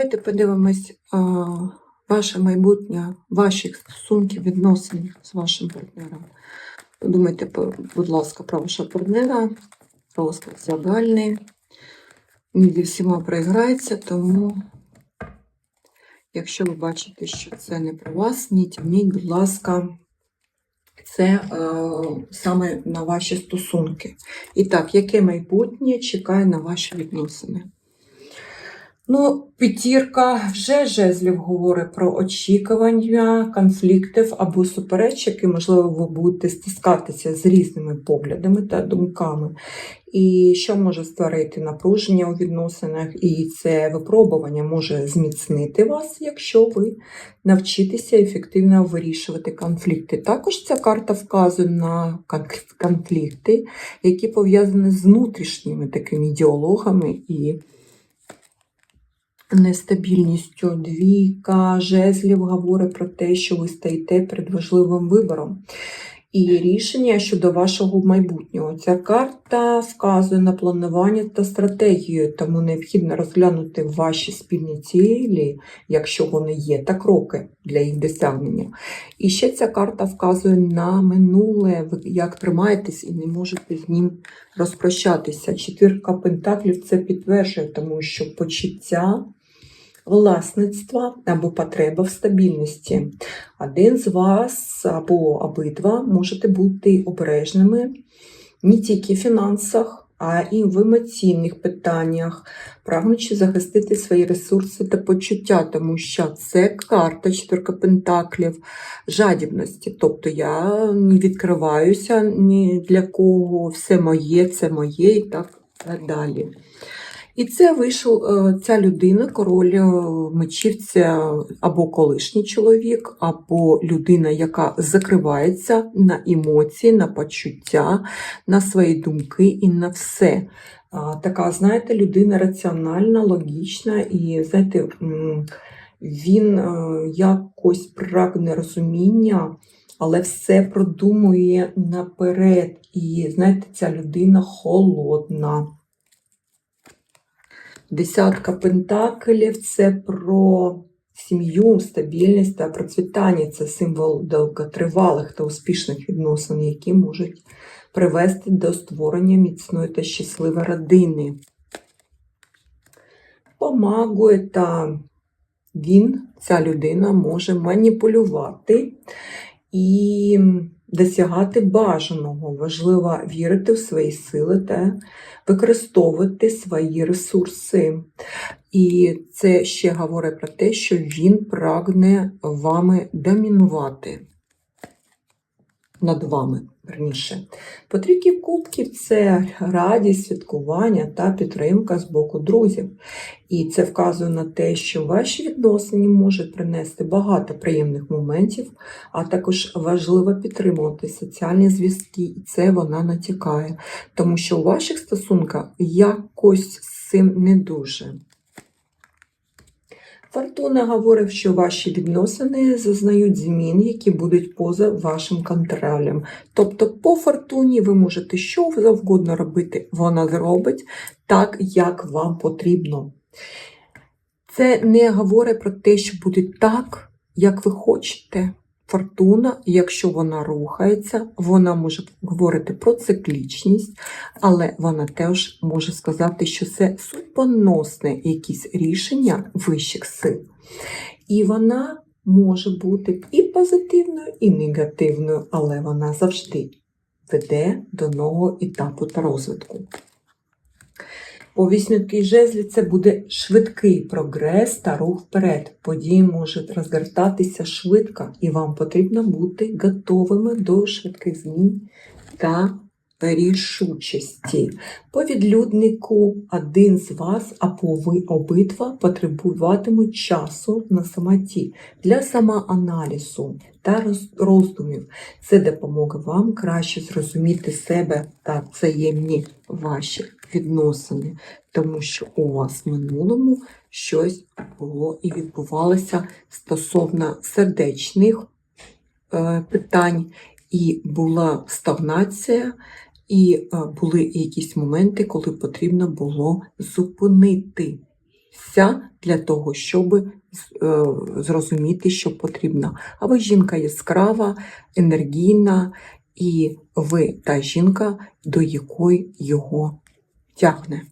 Давайте подивимось ваше майбутнє, ваші стосунки, відносин з вашим партнером. Подумайте, будь ласка, про вашого партнера. Розклад загальний. Не зі всіма проіграється, тому, якщо ви бачите, що це не про вас, не тягніть, будь ласка, це е, саме на ваші стосунки. І так, яке майбутнє чекає на ваші відносини? Ну, п'ятірка вже жезлів говорить про очікування, конфліктів або суперечок, і, можливо, ви будете стискатися з різними поглядами та думками. І що може створити напруження у відносинах, і це випробування може зміцнити вас, якщо ви навчитеся ефективно вирішувати конфлікти. Також ця карта вказує на конфлікти, які пов'язані з внутрішніми такими діалогами і нестабільністю. Двійка жезлів говорить про те, що ви стоїте перед важливим вибором. І рішення щодо вашого майбутнього. Ця карта вказує на планування та стратегію, тому необхідно розглянути ваші спільні цілі, якщо вони є, та кроки для їх досягнення. І ще ця карта вказує на минуле, як тримаєтесь і не можете з ним розпрощатися. Четвірка пентаклів це підтверджує, тому що почуття власництва або потреба в стабільності. Один з вас або обидва можете бути обережними не тільки в фінансах, а і в емоційних питаннях, прагнучи захистити свої ресурси та почуття, тому що це карта четверка пентаклів жадібності. Тобто я не відкриваюся ні для кого, все моє, це моє і так далі. І це вийшов е, ця людина, король е, мечів, це або колишній чоловік, або людина, яка закривається на емоції, на почуття, на свої думки і на все. Така, знаєте, людина раціональна, логічна, і знаєте, він е, якось прагне розуміння, але все продумує наперед. І знаєте, ця людина холодна. Десятка пентаклів це про сім'ю, стабільність та процвітання. Це символ довготривалих та успішних відносин, які можуть привести до створення міцної та щасливої родини. Помагує та він, ця людина, може маніпулювати і досягати бажаного. Важливо вірити в свої сили та використовувати свої ресурси. І це ще говорить про те, що він прагне вами домінувати над вами. Верніше. По трійки кубків це радість, святкування та підтримка з боку друзів. І це вказує на те, що ваші відносини можуть принести багато приємних моментів, а також важливо підтримувати соціальні зв'язки, і це вона натякає, тому що у ваших стосунках якось з цим не дуже. Фортуна говорить, що ваші відносини зазнають змін, які будуть поза вашим контролем. Тобто, по фортуні ви можете що завгодно робити, вона зробить так, як вам потрібно. Це не говорить про те, що буде так, як ви хочете. Фортуна, якщо вона рухається, вона може говорити про циклічність, але вона теж може сказати, що це судьбоносне якісь рішення вищих сил. І вона може бути і позитивною, і негативною, але вона завжди веде до нового етапу та розвитку. По вісьмірки жезлі це буде швидкий прогрес та рух вперед. Події можуть розгортатися швидко, і вам потрібно бути готовими до швидких змін та рішучості. По відлюднику один з вас або ви обидва потребуватимуть часу на самоті для самоаналізу та роздумів. Це допоможе вам краще зрозуміти себе та взаємні ваші відносини, тому що у вас в минулому щось було і відбувалося стосовно сердечних е, питань, і була стагнація, і е, були якісь моменти, коли потрібно було зупинитися для того, щоб е, зрозуміти, що потрібно. А ви жінка яскрава, енергійна, і ви та жінка, до якої його тягне.